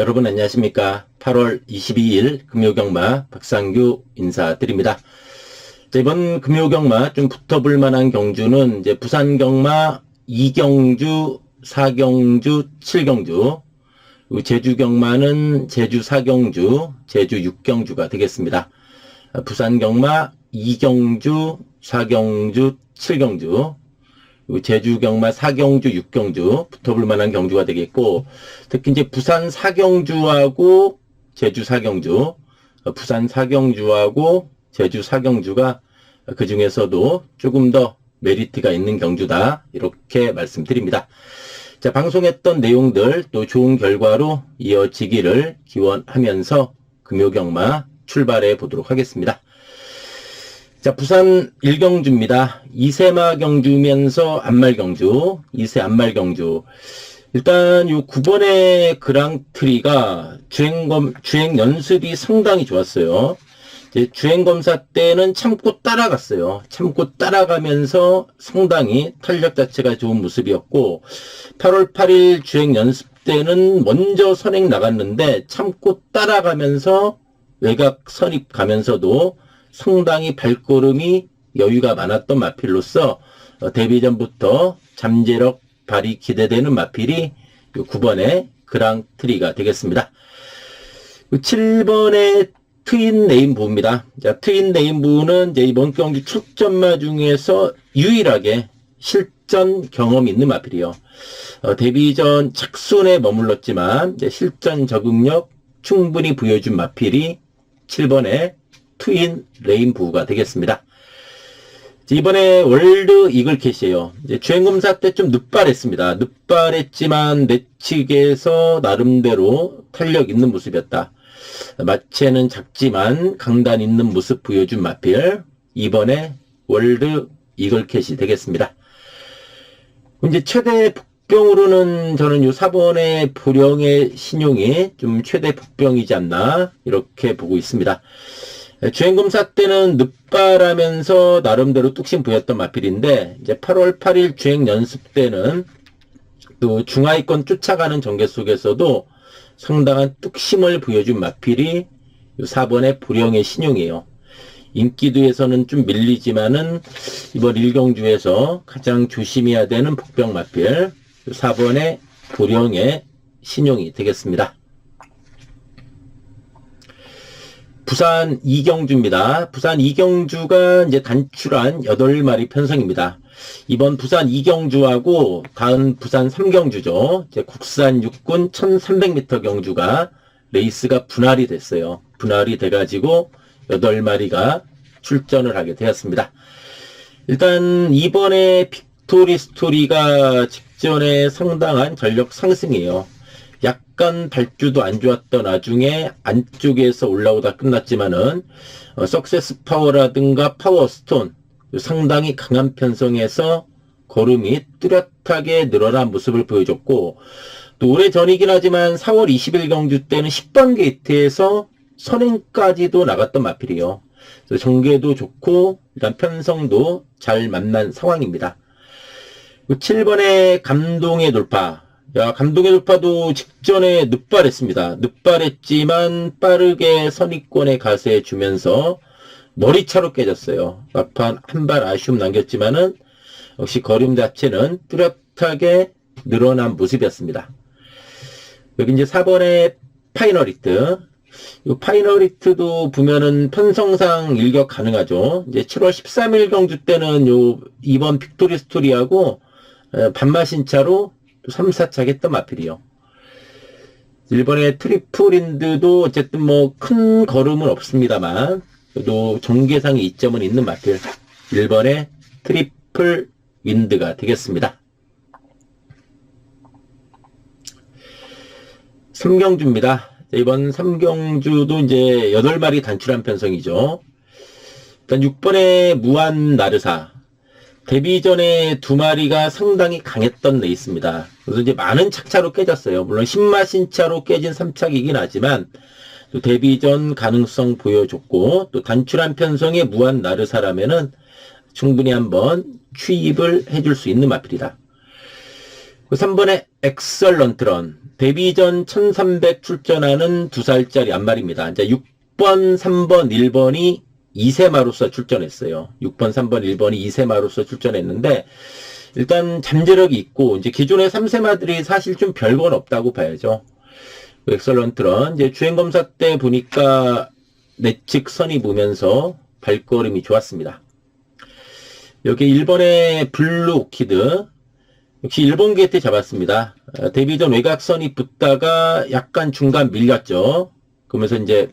여러분 안녕하십니까. 8월 22일 금요경마 박상규 인사드립니다. 자, 이번 금요경마 좀 붙어볼 만한 경주는 이제 부산경마 2경주, 4경주, 7경주, 그리고 제주경마는 제주 4경주, 제주 6경주가 되겠습니다. 아, 부산경마 2경주, 4경주, 7경주, 그리고 제주 경마 사경주, 육경주 붙어볼 만한 경주가 되겠고 특히 이제 부산 사경주하고 제주 사경주, 어, 부산 사경주하고 제주 사경주가 그 중에서도 조금 더 메리트가 있는 경주다 이렇게 말씀드립니다. 자 방송했던 내용들 또 좋은 결과로 이어지기를 기원하면서 금요경마 출발해 보도록 하겠습니다. 자, 부산 일경주입니다. 이세마 경주면서 안말 경주, 이세 안말 경주. 일단 요 9번의 그랑트리가 주행검, 주행 연습이 상당히 좋았어요. 이제 주행 검사 때는 참고 따라갔어요. 참고 따라가면서 상당히 탄력 자체가 좋은 모습이었고, 8월 8일 주행 연습 때는 먼저 선행 나갔는데 참고 따라가면서 외곽 선입 가면서도 상당히 발걸음이 여유가 많았던 마필로서 어, 데뷔 전부터 잠재력 발이 기대되는 마필이 9번의 그랑트리가 되겠습니다. 7번의 트윈 네임부입니다. 자, 트윈 네임부는 이제 이번 경기 출전마 중에서 유일하게 실전 경험이 있는 마필이요. 어, 데뷔 전 착순에 머물렀지만 실전 적응력 충분히 보여준 마필이 7번의 트윈 레인부가 되겠습니다. 이번에 월드 이글캣이에요. 이제 주행 검사 때 좀 늦발했습니다. 늦발했지만 내 측에서 나름대로 탄력 있는 모습이었다. 마체는 작지만 강단 있는 모습 보여준 마필. 이번에 월드 이글캣이 되겠습니다. 이제 최대 북병으로는 저는 요 4번의 불령의 신용이 좀 최대 북병이지 않나 이렇게 보고 있습니다. 주행검사 때는 늦발하면서 나름대로 뚝심 보였던 마필인데 이제 8월 8일 주행 연습 때는 또 중하위권 쫓아가는 전개 속에서도 상당한 뚝심을 보여준 마필이 4번의 불령의 신용이에요. 인기도에서는 좀 밀리지만은 이번 일경주에서 가장 조심해야 되는 북병 마필 4번의 불령의 신용이 되겠습니다. 부산 이경주입니다. 부산 이경주가 이제 단출한 8마리 편성입니다. 이번 부산 이경주하고 다음 부산 삼경주죠. 이제 국산 육군 1300m 경주가 레이스가 분할이 됐어요. 분할이 돼가지고 8마리가 출전을 하게 되었습니다. 일단 이번에 빅토리 스토리가 직전에 상당한 전력 상승이에요. 약간 발주도 안 좋았던 와중에 안쪽에서 올라오다 끝났지만은 어, 석세스 파워라든가 파워스톤 상당히 강한 편성에서 걸음이 뚜렷하게 늘어난 모습을 보여줬고 또 오래 전이긴 하지만 4월 20일 경주 때는 10번 게이트에서 선행까지도 나갔던 마필이요. 전개도 좋고 일단 편성도 잘 만난 상황입니다. 7번의 감동의 돌파 야, 감독의 돌파도 직전에 늦발했습니다. 늦발했지만 빠르게 선입권에 가세 주면서 머리차로 깨졌어요. 막판 한 발 아쉬움 남겼지만은 역시 거림 자체는 뚜렷하게 늘어난 모습이었습니다. 여기 이제 4번의 파이널리트. 이 파이널리트도 보면은 편성상 일격 가능하죠. 이제 7월 13일 경주 때는 요 이번 빅토리 스토리하고 반마신 차로 3, 4차 했던 마필이요. 일본의 트리플인드도 어쨌든 뭐 큰 걸음은 없습니다만 그래도 전개상의 이점은 있는 마필. 일본의 트리플 윈드가 되겠습니다. 삼경주입니다. 이번 삼경주도 이제 8마리 단출한 편성이죠. 일단 6번의 무한 나르사. 데뷔 전에 두 마리가 상당히 강했던 레이스입니다. 그래서 이제 많은 착차로 깨졌어요. 물론 신마신 차로 깨진 3착이긴 하지만 또 데뷔 전 가능성 보여줬고 또 단출한 편성의 무한 나르사라면은 충분히 한번 취입을 해줄 수 있는 마필이다. 그 3번에 엑설런트런. 데뷔 전 1300 출전하는 2살짜리 안말입니다. 이제 6번, 3번, 1번이 이세마로서 출전했어요. 6번, 3번, 1번이 이세마로서 출전했는데, 일단 잠재력이 있고, 이제 기존의 3세마들이 사실 좀 별건 없다고 봐야죠. 그 엑설런트런. 이제 주행 검사 때 보니까 내측 선이 보면서 발걸음이 좋았습니다. 여기 1번의 블루 오키드. 역시 일본 게이트 잡았습니다. 어, 데뷔전 외곽선이 붙다가 약간 중간 밀렸죠. 그러면서 이제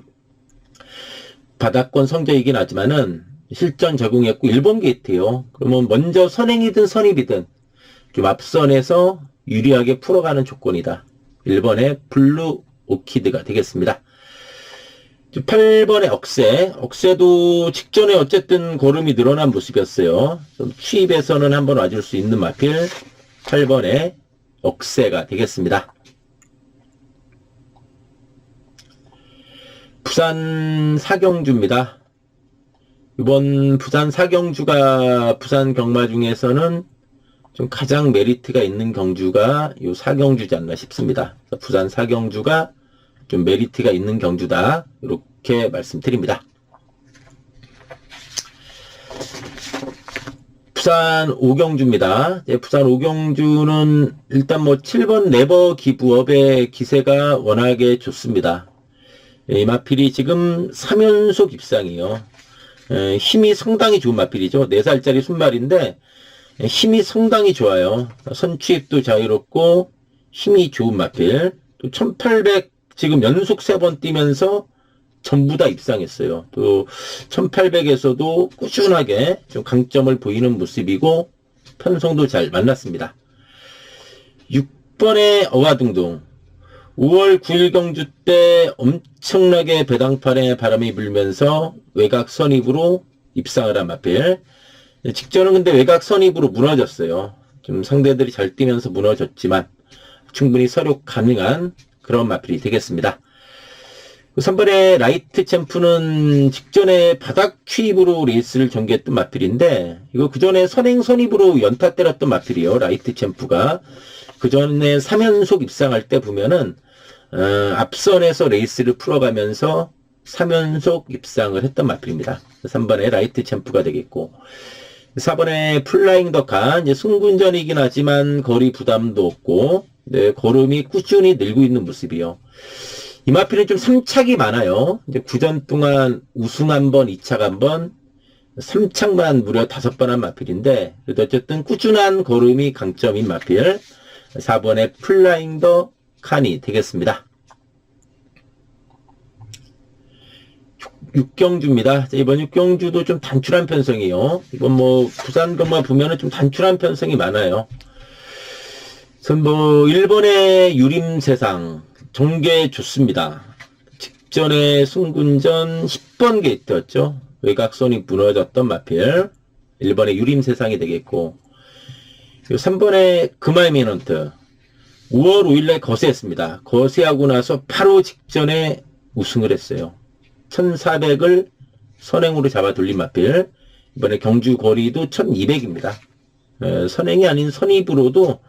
바닥권 성적이긴 하지만은 실전 적용했고 일본 게이트요. 그러면 먼저 선행이든 선입이든 좀 앞선에서 유리하게 풀어가는 조건이다. 1번의 블루 오키드가 되겠습니다. 8번의 억새. 억새도 직전에 어쨌든 걸음이 늘어난 모습이었어요. 좀 취입에서는 한번 와줄 수 있는 마필 8번의 억새가 되겠습니다. 부산 사경주입니다. 이번 부산 사경주가 부산 경마 중에서는 좀 가장 메리트가 있는 경주가 요 사경주지 않나 싶습니다. 부산 사경주가 좀 메리트가 있는 경주다. 이렇게 말씀드립니다. 부산 오경주입니다. 예, 부산 오경주는 일단 뭐 7번 네버 기부업의 기세가 워낙에 좋습니다. 예, 이 마필이 지금 3연속 입상이에요. 에, 힘이 상당히 좋은 마필이죠. 4살짜리 순말인데 에, 힘이 상당히 좋아요. 선취입도 자유롭고 힘이 좋은 마필. 또 1800 지금 연속 3번 뛰면서 전부 다 입상했어요. 또 1800에서도 꾸준하게 좀 강점을 보이는 모습이고 편성도 잘 만났습니다. 6번의 어와둥둥 5월 9일 경주 때 엄청나게 배당판에 바람이 불면서 외곽 선입으로 입상을 한 마필. 직전은 근데 외곽 선입으로 무너졌어요. 좀 상대들이 잘 뛰면서 무너졌지만 충분히 서력 가능한 그런 마필이 되겠습니다. 3번의 라이트 챔프는 직전에 바닥 취입으로 레이스를 전개했던 마필인데 이거 그전에 선행 선입으로 연타 때렸던 마필이요. 라이트 챔프가 그전에 3연속 입상할 때 보면은 어, 앞선에서 레이스를 풀어가면서 3연속 입상을 했던 마필입니다. 3번의 라이트 챔프가 되겠고 4번의 플라잉 더카 이제 승군전이긴 하지만 거리 부담도 없고 네, 걸음이 꾸준히 늘고 있는 모습이요. 이 마필은 좀 3착이 많아요. 이제 9전 동안 우승 한 번, 2착 한 번, 3착만 무려 5번 한 마필인데, 그래도 어쨌든 꾸준한 걸음이 강점인 마필. 4번의 플라잉 더 칸이 되겠습니다. 6경주입니다. 이번 6경주도 좀 단출한 편성이에요. 이번 뭐, 부산 것만 보면은 좀 단출한 편성이 많아요. 전 뭐, 일본의 유림 세상, 종계 좋습니다. 직전에 승군전 10번 게이트였죠. 외곽선이 무너졌던 마필. 1번의 유림 세상이 되겠고, 3번의 금화의 미넌트. 5월 5일날 거세했습니다. 거세하고 나서 바로 직전에 우승을 했어요. 1400을 선행으로 잡아 돌린 마필. 이번에 경주 거리도 1200입니다. 선행이 아닌 선입으로도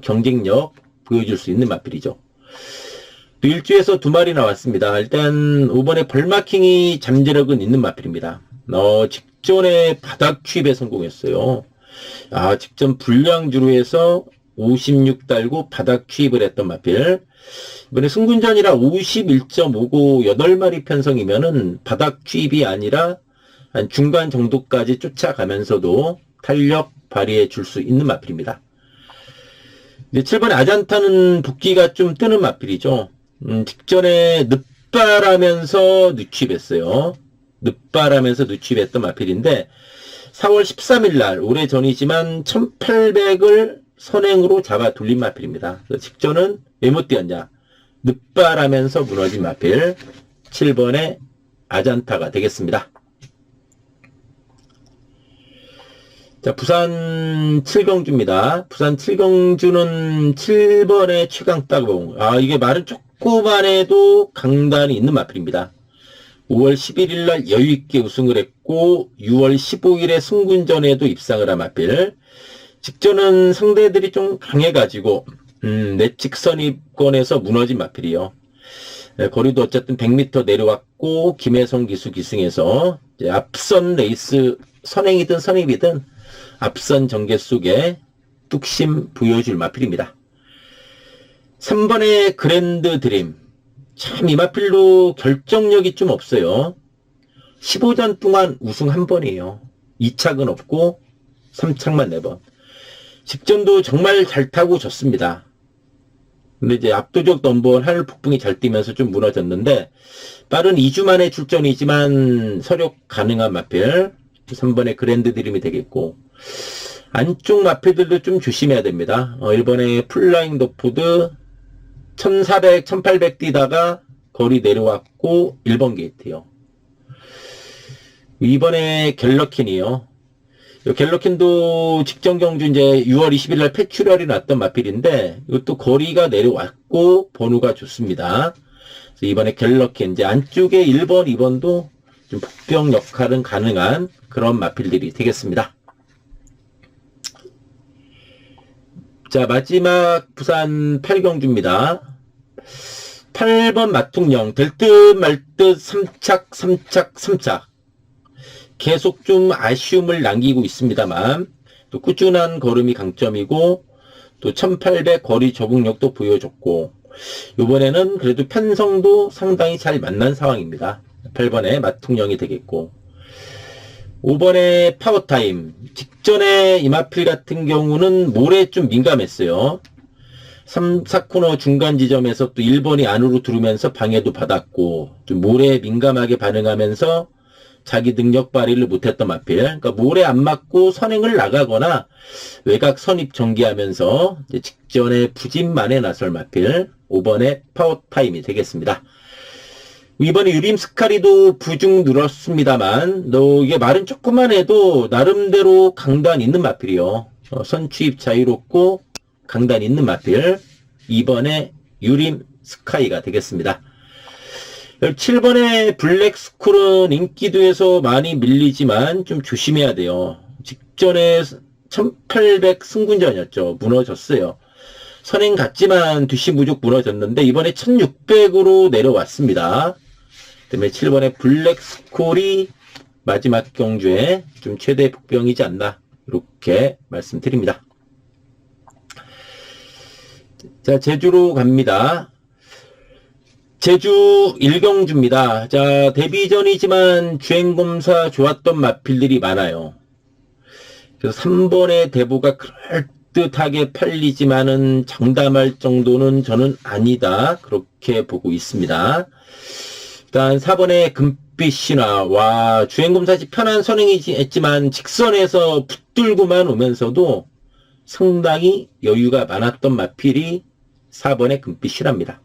경쟁력 보여줄 수 있는 마필이죠. 또 일주에서 두 마리 나왔습니다. 일단 5번에 벌마킹이 잠재력은 있는 마필입니다. 어, 직전에 바닥 취입에 성공했어요. 아, 직전 불량주로 해서 56 달고 바닥 취입을 했던 마필. 이번에 승군전이라 51.59 8마리 편성이면은 바닥 취입이 아니라 한 중간 정도까지 쫓아가면서도 탄력 발휘해 줄 수 있는 마필입니다. 이제 7번에 아잔타는 붓기가 좀 뜨는 마필이죠. 음, 직전에 늪바라면서 누취했어요. 늪바라면서 누취했던 마필인데 4월 13일 날 오래 전이지만 1800을 선행으로 잡아 돌린 마필입니다. 직전은 왜 못 뛰었냐? 늪바라면서 무너진 마필 7번의 아잔타가 되겠습니다. 자, 부산 7경주입니다. 부산 7경주는 7번의 최강 따봉. 아, 이게 말은 조그만 해도 강단이 있는 마필입니다. 5월 11일 날 여유있게 우승을 했고, 6월 15일에 승군전에도 입상을 한 마필. 직전은 상대들이 좀 강해가지고 음, 내측 선입권에서 무너진 마필이요. 네, 거리도 어쨌든 100m 내려왔고 김혜성 기수 기승에서 앞선 레이스 선행이든 선입이든 앞선 전개 속에 뚝심 부여줄 마필입니다. 3번의 그랜드 드림. 참 이 마필도 결정력이 좀 없어요. 15전 동안 우승 한 번이에요. 2착은 없고 3착만 4번. 직전도 정말 잘 타고 졌습니다. 근데 이제 압도적 넘버원 하늘 폭풍이 잘 뛰면서 좀 무너졌는데 빠른 2주 만에 출전이지만 서력 가능한 마필 3번의 그랜드 드림이 되겠고 안쪽 마필들도 좀 조심해야 됩니다. 어, 1번의 플라잉 더푸드 1400, 1800 뛰다가 거리 내려왔고 1번 게이트요. 2번에 갤러킨이요. 이 갤러킨도 직전 경주 이제 6월 20일 날 폐출혈이 났던 마필인데 이것도 거리가 내려왔고 번호가 좋습니다. 그래서 이번에 갤러킨 이제 안쪽에 1번, 2번도 좀 복병 역할은 가능한 그런 마필들이 되겠습니다. 자, 마지막 부산 8경주입니다. 8번 마퉁령, 될 듯 말 듯 3착, 3착, 3착. 계속 좀 아쉬움을 남기고 있습니다만, 또 꾸준한 걸음이 강점이고, 또 1800 거리 적응력도 보여줬고, 이번에는 그래도 편성도 상당히 잘 만난 상황입니다. 8번에 마퉁령이 되겠고, 5번에 파워타임. 직전에 이마필 같은 경우는 모래 좀 민감했어요. 3, 4코너 중간 지점에서 또 1번이 안으로 들어오면서 방해도 받았고, 좀 모래에 민감하게 반응하면서 자기 능력 발휘를 못했던 마필. 그러니까 모래 안 맞고 선행을 나가거나 외곽 선입 전개하면서 직전에 부진만에 나설 마필. 5번에 파워타임이 되겠습니다. 이번에 유림 스카리도 부중 늘었습니다만, 너 이게 말은 조금만 해도 나름대로 강단 있는 마필이요. 어, 선취입 자유롭고 강단 있는 마필. 2번에 유림 스카이가 되겠습니다. 7번에 블랙 스쿨은 인기도에서 많이 밀리지만 좀 조심해야 돼요. 직전에 1800 승군전이었죠. 무너졌어요. 선행 같지만 뒤시 무juk 무너졌는데 이번에 1600으로 내려왔습니다. 그다음에 7번에 블랙 스콜이 마지막 경주에 좀 최대 복병이지 않나 이렇게 말씀드립니다. 자 제주로 갑니다. 제주 1경주입니다. 자 데뷔전이지만 주행검사 좋았던 마필들이 많아요. 그래서 3번의 대부가 그럴듯하게 팔리지만은 장담할 정도는 저는 아니다. 그렇게 보고 있습니다. 일단 4번의 금빛 신화. 와, 주행검사시 편한 선행이지만 직선에서 붙들고만 오면서도 상당히 여유가 많았던 마필이 4번의 금빛 신화입니다.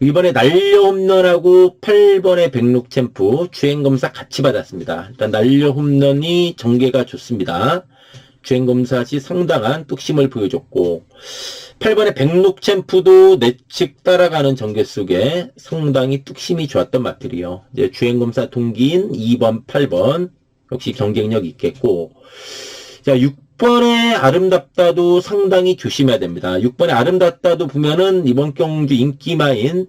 이번에 날려 홈런하고 8번의 백록 챔프 주행검사 같이 받았습니다. 일단 날려 홈런이 전개가 좋습니다. 주행검사 시 상당한 뚝심을 보여줬고 8번의 백록 챔프도 내측 따라가는 전개 속에 상당히 뚝심이 좋았던. 이제 주행검사 동기인 2번, 8번 역시 경쟁력 있겠고 자 6번의 아름답다도 상당히 조심해야 됩니다. 6번의 아름답다도 보면은 이번 경주 인기마인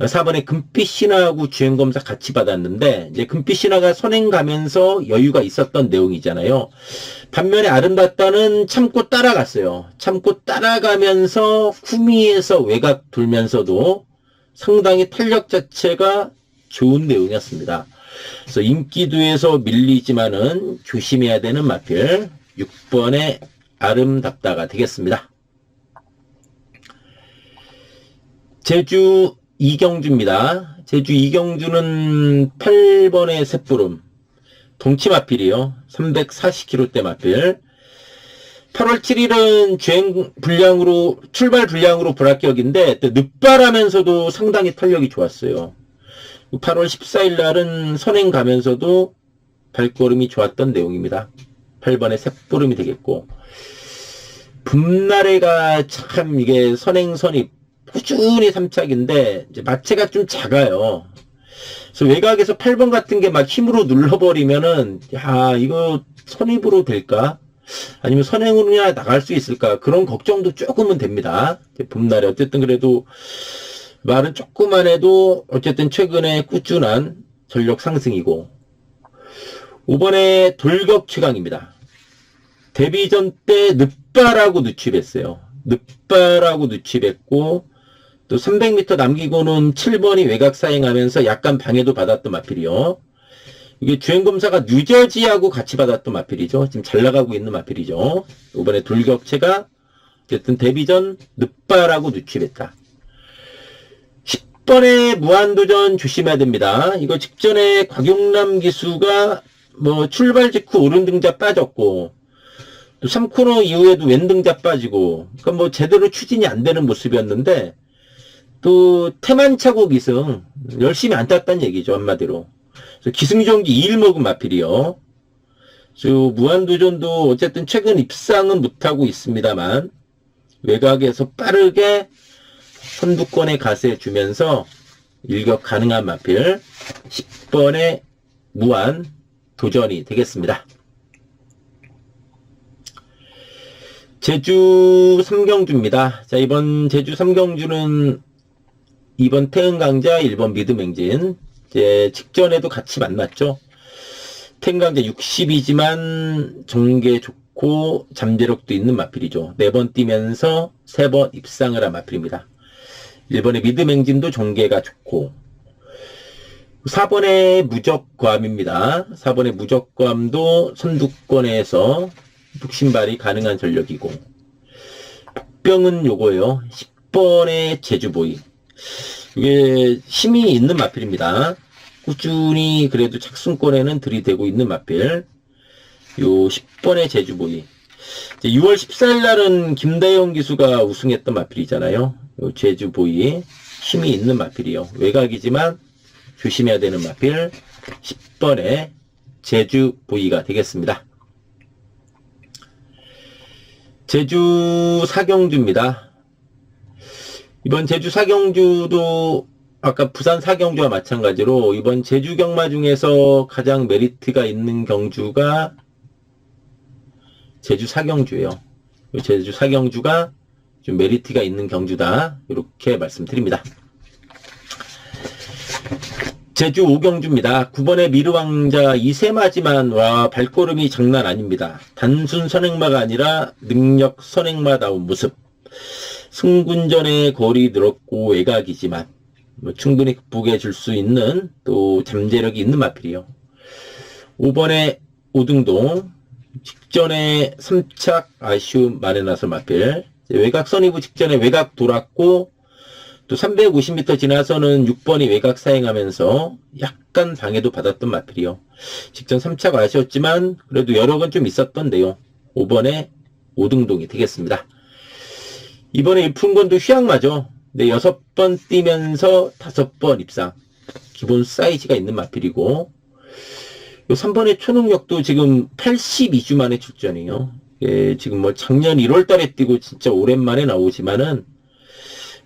4번의 금빛 신화하고 주행검사 같이 받았는데 이제 금빛 신화가 선행 가면서 여유가 있었던 내용이잖아요. 반면에 아름답다는 참고 따라갔어요. 참고 따라가면서 후미에서 외곽 돌면서도 상당히 탄력 자체가 좋은 내용이었습니다. 그래서 인기도에서 밀리지만은 조심해야 되는 마필 6번의 아름답다가 되겠습니다. 제주 이경주입니다. 제주 이경주는 8번의 셋부름 동치 마필이요. 340km대 마필. 8월 7일은 주행 불량으로 출발 불량으로 불합격인데 또 늦발하면서도 상당히 탄력이 좋았어요. 8월 14일 날은 선행 가면서도 발걸음이 좋았던 내용입니다. 8번의 셋부름이 되겠고 붐나래가 참 이게 선행 선입 꾸준히 3착인데 이제 마체가 좀 작아요. 그래서 외곽에서 8번 같은 게 막 힘으로 눌러버리면은 야 이거 선입으로 될까? 아니면 선행으로냐 나갈 수 있을까? 그런 걱정도 조금은 됩니다. 봄날에 어쨌든 그래도 말은 조금만 해도 어쨌든 최근에 꾸준한 전력 상승이고 5번에 돌격 최강입니다. 데뷔전 때 늪바라고 누출했어요. 늪바라고 누출했고 또 300m 남기고는 7번이 외곽 사행하면서 약간 방해도 받았던 마필이요. 이게 주행검사가 뉴저지하고 같이 받았던 마필이죠. 지금 잘 나가고 있는 마필이죠. 이번에 돌격체가 어쨌든 데뷔전 늪바라고 누출했다. 10번에 무한도전 조심해야 됩니다. 이거 직전에 곽용남 기수가 뭐 출발 직후 오른 등자 빠졌고 또 3코너 이후에도 왼등자 빠지고 그러니까 뭐 제대로 추진이 안 되는 모습이었는데 또 태만 차고 기승 열심히 안 땄다는 얘기죠 한마디로 기승전기 2일 먹은 마필이요 저 무한도전도 어쨌든 최근 입상은 못하고 있습니다만 외곽에서 빠르게 선두권에 가세 주면서 일격 가능한 마필 10번의 무한 도전이 되겠습니다. 제주 삼경주입니다. 자, 이번 제주 삼경주는 2번 태흥강자, 1번 미드맹진. 이제 직전에도 같이 만났죠. 태흥강자 60이지만 정계 좋고 잠재력도 있는 마필이죠. 4번 뛰면서 3번 입상을 한 마필입니다. 1번의 미드맹진도 정계가 좋고 4번의 무적과암입니다. 4번의 무적과암도 선두권에서 북신발이 가능한 전력이고 복병은 요거예요. 10번의 제주보이 이게 힘이 있는 마필입니다. 꾸준히 그래도 착순권에는 들이대고 있는 마필 요 10번의 제주보이 이제 6월 14일 날은 김다영 기수가 우승했던 마필이잖아요. 요 제주보이 힘이 있는 마필이요. 외곽이지만 조심해야 되는 마필 10번의 제주보이가 되겠습니다. 제주 사경주입니다. 이번 제주 사경주도 아까 부산 사경주와 마찬가지로 이번 제주 경마 중에서 가장 메리트가 있는 경주가 제주 사경주예요. 이 제주 사경주가 좀 메리트가 있는 경주다. 이렇게 말씀드립니다. 제주 오경주입니다. 9번의 미르왕자 이세마지만 와 발걸음이 장난 아닙니다. 단순 선행마가 아니라 능력 선행마다운 모습. 승군전의 거리 늘었고 외곽이지만 뭐 충분히 극복해 줄 수 있는 또 잠재력이 있는 마필이요. 5번의 오등동 직전에 3착 아쉬움 만에 나서 마필 외곽 선이부 직전에 외곽 돌았고 또 350m 지나서는 6번이 외곽 사행하면서 약간 방해도 받았던 마필이요. 직전 3차가 아쉬웠지만 그래도 여러 건 좀 있었던데요. 5번에 오등동이 되겠습니다. 이번에 일푼건도 휘황마죠. 네, 6번 뛰면서 5번 입상. 기본 사이즈가 있는 마필이고 요 3번의 초능력도 지금 82주 만에 출전이에요. 예, 지금 뭐 작년 1월 달에 뛰고 진짜 오랜만에 나오지만은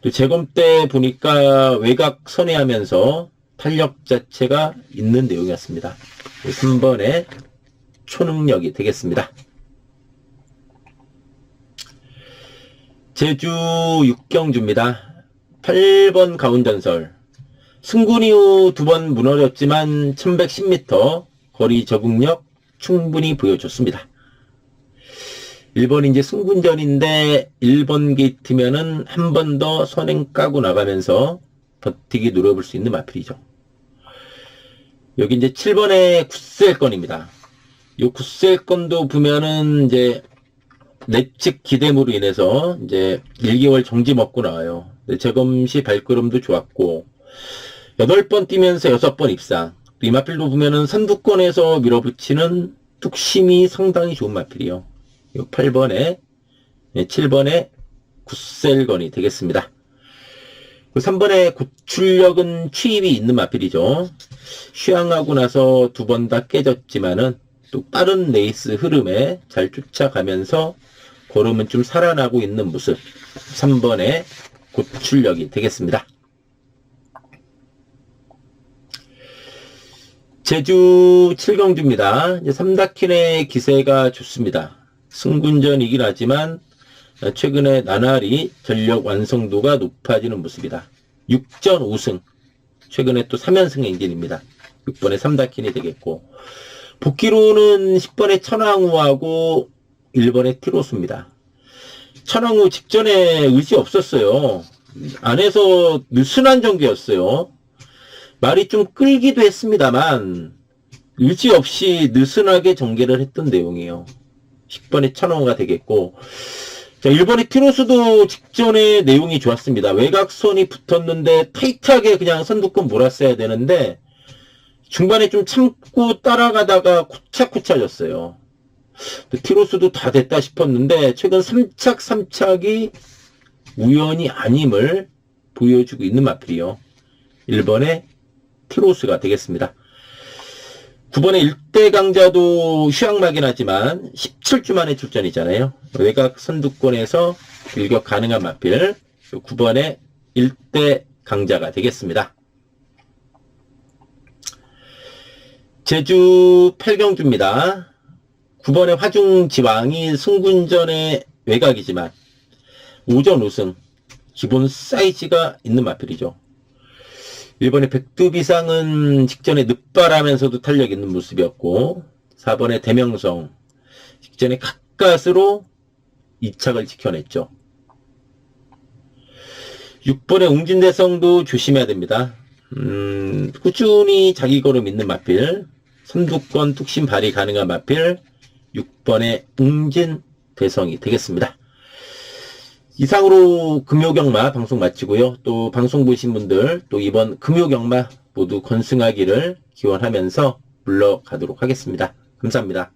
또 재검 때 보니까 외곽 선회하면서 탄력 자체가 있는 내용이었습니다. 3번의 초능력이 되겠습니다. 제주 육경주입니다. 8번 가운전설. 승군 이후 두 번 무너졌지만 1110m 거리 적응력 충분히 보여줬습니다. 1번 이제 승군전인데 1번 게이트면은 한 번 더 선행 까고 나가면서 버티기 노려볼 수 있는 마필이죠. 여기 이제 7번의 굿셀건입니다. 이 굿셀건도 보면은 이제 넷측 기대무로 인해서 이제 1개월 정지 먹고 나와요. 재검 시 발걸음도 좋았고 8번 뛰면서 6번 입상. 이 마필도 보면은 선두권에서 밀어붙이는 뚝심이 상당히 좋은 마필이요. 8번에 7번에 굿셀건이 되겠습니다. 3번에 고출력은 취입이 있는 마필이죠. 휴양하고 나서 두 번 다 깨졌지만은 또 빠른 레이스 흐름에 잘 쫓아가면서 걸음은 좀 살아나고 있는 모습. 3번에 고출력이 되겠습니다. 제주 칠경주입니다. 삼다킨의 기세가 좋습니다. 승군전이긴 하지만 어, 최근에 나날이 전력 완성도가 높아지는 모습이다. 6전 5승. 최근에 또 3연승 행진입니다. 6번에 3다킨이 되겠고. 복귀로는 10번에 천왕우하고 1번에 티로스입니다. 천왕우 직전에 의지 없었어요. 안에서 느슨한 전개였어요. 말이 좀 끌기도 했습니다만 의지 없이 느슨하게 전개를 했던 내용이에요. 10번에 천왕우가 되겠고 자, 1번의 티로스도 직전에 내용이 좋았습니다. 외곽선이 붙었는데 타이트하게 그냥 선두권 몰았어야 되는데 중반에 좀 참고 따라가다가 코차코차졌어요. 티로스도 다 됐다 싶었는데 최근 3착 3착이 우연이 아님을 보여주고 있는 마필이요. 1번의 티로스가 되겠습니다. 9번의 일대 강자도 휴양막이긴 하지만 17주 만에 출전이잖아요. 외곽 선두권에서 일격 가능한 마필 9번의 일대 강자가 되겠습니다. 제주 8경주입니다. 9번의 화중지왕이 승군전의 외곽이지만 5전 우승 기본 사이즈가 있는 마필이죠. 1번의 백두비상은 직전에 늑발하면서도 탄력 있는 모습이었고 4번의 대명성 직전에 가까스로 2착을 지켜냈죠. 6번의 웅진대성도 조심해야 됩니다. 음, 꾸준히 자기 걸음 있는 마필 선두권 뚝심 발휘 가능한 마필 6번의 웅진대성이 되겠습니다. 이상으로 금요경마 방송 마치고요. 또 방송 보신 분들 또 이번 금요경마 모두 건승하기를 기원하면서 물러가도록 하겠습니다. 감사합니다.